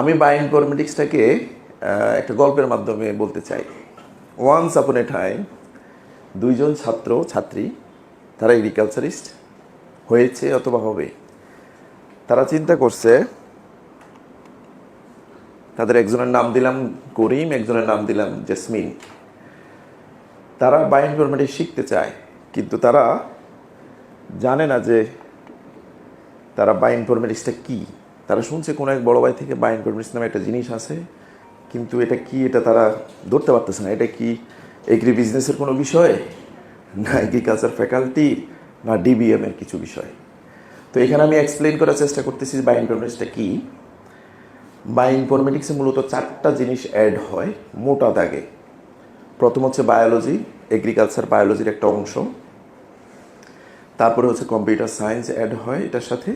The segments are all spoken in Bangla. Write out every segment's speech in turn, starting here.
আমি বায়ো ইনফরমেটিক্সটাকে একটা গল্পের মাধ্যমে বলতে চাই। ওয়ান্স আপন এ টাইম দুইজন ছাত্র, ছাত্রী, তারা এগ্রিকালচারিস্ট হয়েছে অথবা হবে। তারা চিন্তা করছে, তাদের একজনের নাম দিলাম করিম, একজনের নাম দিলাম জেসমিন। তারা বায়ো ইনফরমেটিক্স শিখতে চায়, কিন্তু তারা জানে না যে তারা বায়ো ইনফরমেটিক্সটা কী। তারা শুনছে কোনো এক বড় ভাই থেকে বায়ো ইনফরমেটিক্স নামে একটা জিনিস আছে, কিন্তু এটা কি এটা তারা ধরতে পারতেছে না। এটা কি এগ্রি বিজনেসের কোনো বিষয়? না এগ্রিকালচার ফ্যাকাল্টি না ডিবিএম এর কিছু বিষয়। তো এখানে আমি এক্সপ্লেন করার চেষ্টা করতেছি বায়ো ইনফরমেটিক্সটা কী। বায়ো ইনফরমেটিক্সে মূলত চারটা জিনিস অ্যাড হয় মোটা দাগে। প্রথম হচ্ছে বায়োলজি এগ্রিকালচার বায়োলজির একটা অংশ। তারপরে হচ্ছে কম্পিউটার সায়েন্স অ্যাড হয় এটার সাথে।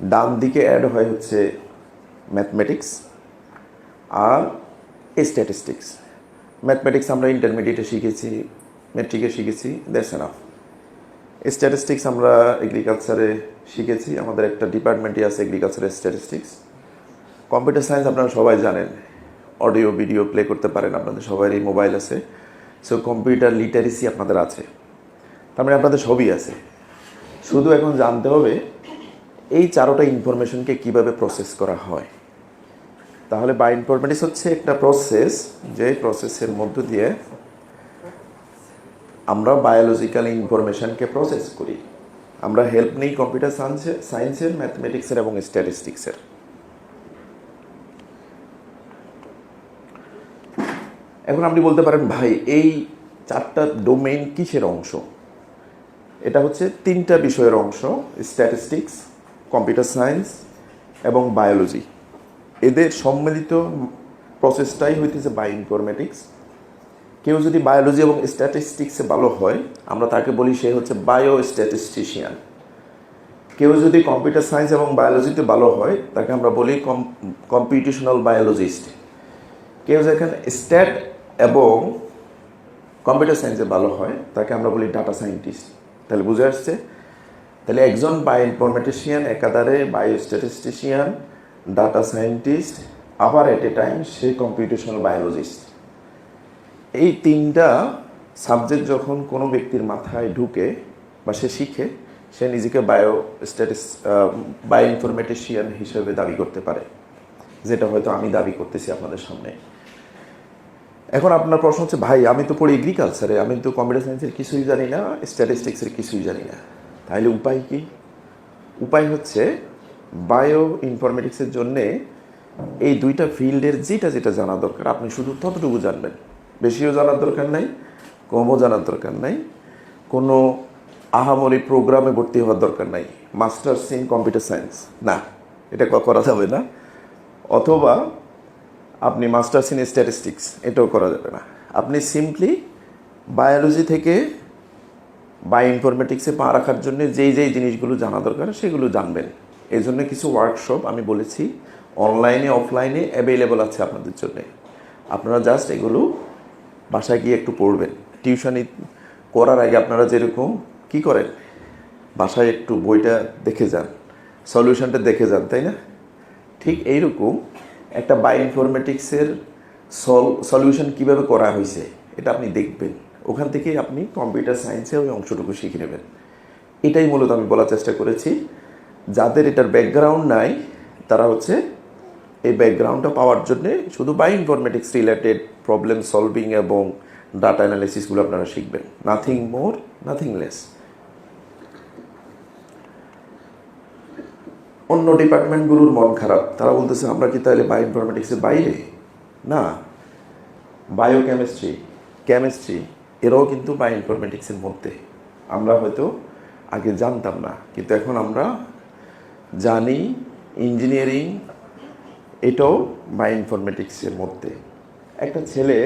ডান দিকে অ্যাড হয় হচ্ছে ম্যাথমেটিক্স আর স্ট্যাটিস্টিক্স ম্যাথমেটিক্স আমরা ইন্টারমিডিয়েটে শিখেছি মেট্রিকে শিখেছি দ্যাটস এনাফ স্ট্যাটিস্টিক্স আমরা এগ্রিকালচারে শিখেছি, আমাদের একটা ডিপার্টমেন্টই আছে এগ্রিকালচারের স্ট্যাটিস্টিক্স কম্পিউটার সায়েন্স আপনারা সবাই জানেন অডিও ভিডিও প্লে করতে পারেন, আপনাদের সবারই মোবাইল আছে। সো কম্পিউটার লিটারেসি আপনাদের আছে। তার মানে আপনাদের সবই আছে। শুধু এখন জানতে হবে এই চারোটা ইনফরমেশনকে কীভাবে প্রসেস করা হয়? তাহলে বাই ইনফরমেটিক্স হচ্ছে একটা প্রসেস যে প্রসেসের মধ্য দিয়ে আমরা বায়োলজিক্যাল ইনফরমেশনকে প্রসেস করি। আমরা হেল্প নিই কম্পিউটার সায়েন্সের সায়েন্সের ম্যাথমেটিক্সের এবং স্ট্যাটিস্টিক্সের এখন আপনি বলতে পারেন, ভাই, এই চারটা ডোমেইন কিসের অংশ? এটা হচ্ছে তিনটা বিষয়ের অংশ স্ট্যাটিস্টিক্স কম্পিউটার সায়েন্স এবং বায়োলজি। এদের সম্মিলিত প্রসেসটাই হইতেছে বায়ো ইনফরমেটিক্স কেউ যদি বায়োলজি এবং স্ট্যাটিস্টিক্সে ভালো হয়, আমরা তাকে বলি সে হচ্ছে বায়ো স্ট্যাটিস্টিশিয়ান কেউ যদি কম্পিউটার সায়েন্স এবং বায়োলজিতে ভালো হয়, তাকে আমরা বলি কম্পিটিশনাল বায়োলজিস্ট। কেউ যেখানে স্ট্যাট এবং কম্পিউটার সায়েন্সে ভালো হয়, তাকে আমরা বলি ডাটা সায়েন্টিস্ট। তাহলে বুঝে আসছে তাহলে একজন বায়ো ইনফরমেটিশিয়ান একাধারে বায়ো স্ট্যাটিস্টিশিয়ান ডাটা সায়েন্টিস্ট আবার at a time say computational biologist এই তিনটা সাবজেক্ট যখন কোনো ব্যক্তির মাথায় ঢুকে বা সে শিখে, সে নিজেকে বায়ো স্ট্যাটিস বায়ো ইনফরমেটিশিয়ান হিসেবে দাবি করতে পারে, যেটা হয়তো আমি দাবি করতেছি আপনাদের সামনে। এখন আপনার প্রশ্ন হচ্ছে, ভাই, আমি তো পড়ি এগ্রিকালচারে আমি তো কম্পিউটার সায়েন্সের কিছুই জানি না স্ট্যাটিস্টিক্সের কিছুই জানি না। তাহলে উপায় কি? উপায় হচ্ছে বায়ো ইনফরমেটিক্সের জন্যে এই দুইটা ফিল্ডের যেটা যেটা জানা দরকার, আপনি শুধু ততটুকু জানবেন। বেশিও জানার দরকার নাই, কমও জানার দরকার নাই। কোনো আহামরি প্রোগ্রামে ভর্তি হওয়ার দরকার নাই। মাস্টার্স ইন কম্পিউটার সায়েন্স না, এটা করা যাবে না। অথবা আপনি মাস্টার্স ইন স্ট্যাটিস্টিক্স এটাও করা যাবে না। আপনি সিম্পলি বায়োলজি থেকে বায়ো ইনফরমেটিক্সে পা রাখার জন্য যেই যেই জিনিসগুলো জানা দরকার সেগুলো জানবেন। এই জন্য কিছু ওয়ার্কশপ আমি বলেছি অনলাইনে অফলাইনে অ্যাভেলেবল আছে আপনাদের জন্য। আপনারা জাস্ট এগুলো বাসায় গিয়ে একটু পড়বেন। টিউশনি করার আগে আপনারা যেরকম কি করেন? বাসায় একটু বইটা দেখে যান। সলিউশনটা দেখে যান, তাই না? ঠিক এইরকম একটা বায়ো ইনফরমেটিক্সের সল সলিউশন কীভাবে করা হয়েছে, এটা আপনি দেখবেন। ওখান থেকে আপনি কম্পিউটার সায়েন্সে ওই অংশটুকু শিখে নেবেন। এটাই মূলত আমি বলার চেষ্টা করেছি। যাদের এটার ব্যাকগ্রাউন্ড নাই, তারা হচ্ছে এই ব্যাকগ্রাউন্ডটা পাওয়ার জন্যে শুধু bio informatics related problem solving এবং ডাটা অ্যানালিসিসগুলো আপনারা শিখবেন। নাথিং মোর নাথিং লেস অন্য ডিপার্টমেন্টগুলোর মন খারাপ। তারা বলতেছে, আমরা কি তাহলে বায়ো ইনফরমেটিক্সের বাইরে? না। বায়ো কেমিস্ট্রি কেমিস্ট্রি এরাও কিন্তু বায়ো ইনফরমেটিক্সের মধ্যে। আমরা হয়তো আগে জানতাম না, কিন্তু এখন আমরা জানি ইঞ্জিনিয়ারিং এটাও বায়ো ইনফরমেটিক্সের মধ্যে। একটা ছেলে,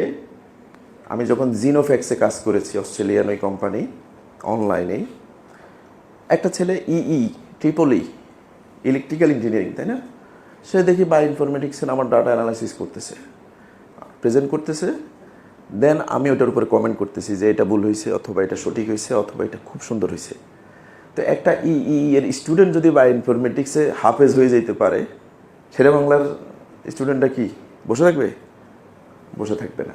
আমি যখন জিনোফ্যাক্সে কাজ করেছি অস্ট্রেলিয়ান ওই কোম্পানি অনলাইনে একটা ছেলে EE triple E electrical engineering তাই না? সে দেখি বায়ো ইনফরমেটিক্সের আমার ডাটা অ্যানালাইসিস করতেছে। প্রেজেন্ট করতেছে দেন আমি ওটার উপরে কমেন্ট করতেছি যে এটা ভুল হয়েছে অথবা এটা সঠিক হয়েছে অথবা এটা খুব সুন্দর হয়েছে তো একটা ই ই এর স্টুডেন্ট যদি বায়ো ইনফরমেটিক্সে হাফেজ হয়ে যেতে পারে ছেলে বাংলার স্টুডেন্টটা কি? বসে থাকবে? বসে থাকবে না।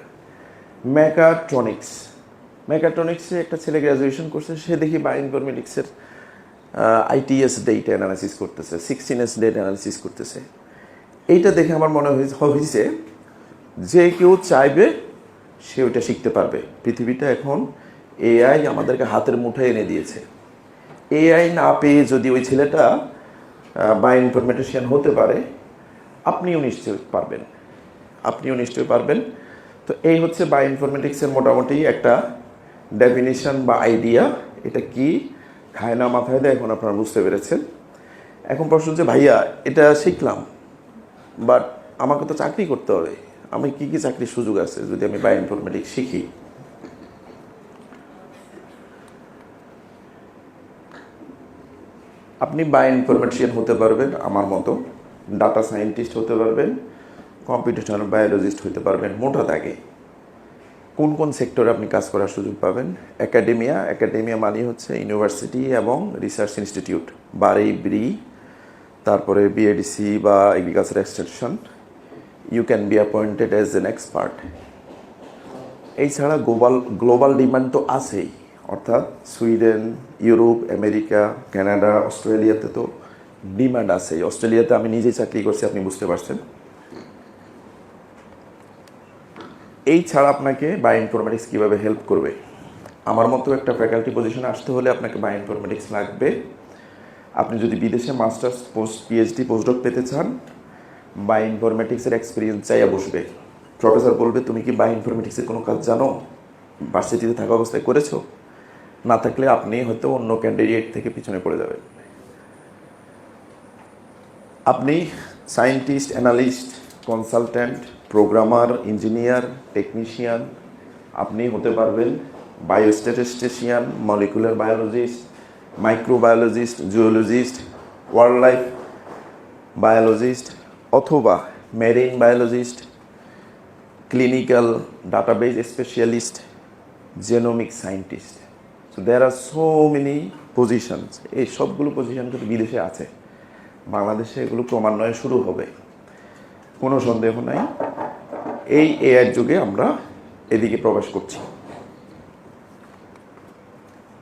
ম্যাকাট্রনিক্স ম্যাকাট্রনিক্সে একটা ছেলে গ্র্যাজুয়েশন করছে, সে দেখি বায়োইনফরমেটিক্সের আইটিএস ডেটা অ্যানালাইসিস করতেছে সিক্সটিন এস ডেট অ্যানালাইসিস করতেছে। এইটা দেখে আমার মনে হয়েছে যে কেউ চাইবে সে ওইটা শিখতে পারবে। পৃথিবীটা এখন এআই আমাদেরকে হাতের মুঠায় এনে দিয়েছে। এআই না পেয়ে যদি ওই ছেলেটা বাই ইনফরমেটিশিয়ান হতে পারে, আপনিও নিশ্চয়ই পারবেন। আপনিও নিশ্চয়ই পারবেন। তো এই হচ্ছে বাই ইনফরমেটিক্সের মোটামুটি একটা ডেফিনিশন বা আইডিয়া এটা কি? খায় না মাথায় দেয়, এখন আপনারা বুঝতে পেরেছেন। এখন প্রশ্ন হচ্ছে, ভাইয়া, এটা শিখলাম বাট আমাকে তো চাকরি করতে হবে। আমি কি কি চাকরির সুযোগ আছে যদি আমি বাই ইনফরমেটিক্স শিখি? আপনি বাই ইনফরমেশন হতে পারবেন, আমার মতো। ডাটা সায়েন্টিস্ট হতে পারবেন কম্পিউটেশনাল বায়োলজিস্ট হতে পারবেন, মোটা দাগে। কোন কোন সেক্টরে আপনি কাজ করার সুযোগ পাবেন? একাডেমিয়া একাডেমিয়া মানে হচ্ছে ইউনিভার্সিটি এবং রিসার্চ ইনস্টিটিউট বাড়ি ব্রি, তারপরে বিএডিসি বা agriculture extension you can be appointed as an expert এছাড়া গ্লোবাল গ্লোবাল ডিমান্ড তো আছেই। অর্থাৎ সুইডেন, ইউরোপ, আমেরিকা, কানাডা, অস্ট্রেলিয়াতে তো ডিমান্ড আছেই। অস্ট্রেলিয়াতে আমি নিজেই চাকরি করছি, আপনি বুঝতে পারছেন। এই ছাড়া আপনাকে বাই ইনফরমেটিক্স কীভাবে হেল্প করবে? আমার মতো একটা ফ্যাকাল্টি পজিশনে আসতে হলে আপনাকে বাই ইনফরমেটিক্স লাগবে। আপনি যদি বিদেশে মাস্টার্স পোস্ট পিএইচডি পোস্টডক পেতে চান বাই ইনফরমেটিক্সের এক্সপিরিয়েন্স চাইয়া বসবে। প্রফেসর বলবে, তুমি কি বাই ইনফরমেটিক্সের কোনো কাজ জানো? ভার্সিটিতে থাকা অবস্থায় করেছ? না থাকলে আপনি হয়তো অন্য ক্যান্ডিডেট থেকে পিছনে পড়ে যাবেন। আপনি scientist analyst consultant programmer engineer technician আপনি হতে পারবেন biostatistician molecular biologist microbiologist zoologist wildlife biologist অথবা marine biologist clinical database specialist genomic scientist so there are so many positions এই সবগুলো পজিশন কিন্তু বিদেশে আছে। বাংলাদেশে এগুলো ক্রমান্বয়ে শুরু হবে। কোনো সন্দেহ নাই। এই এআইয়ের যুগে আমরা এদিকে প্রবেশ করছি।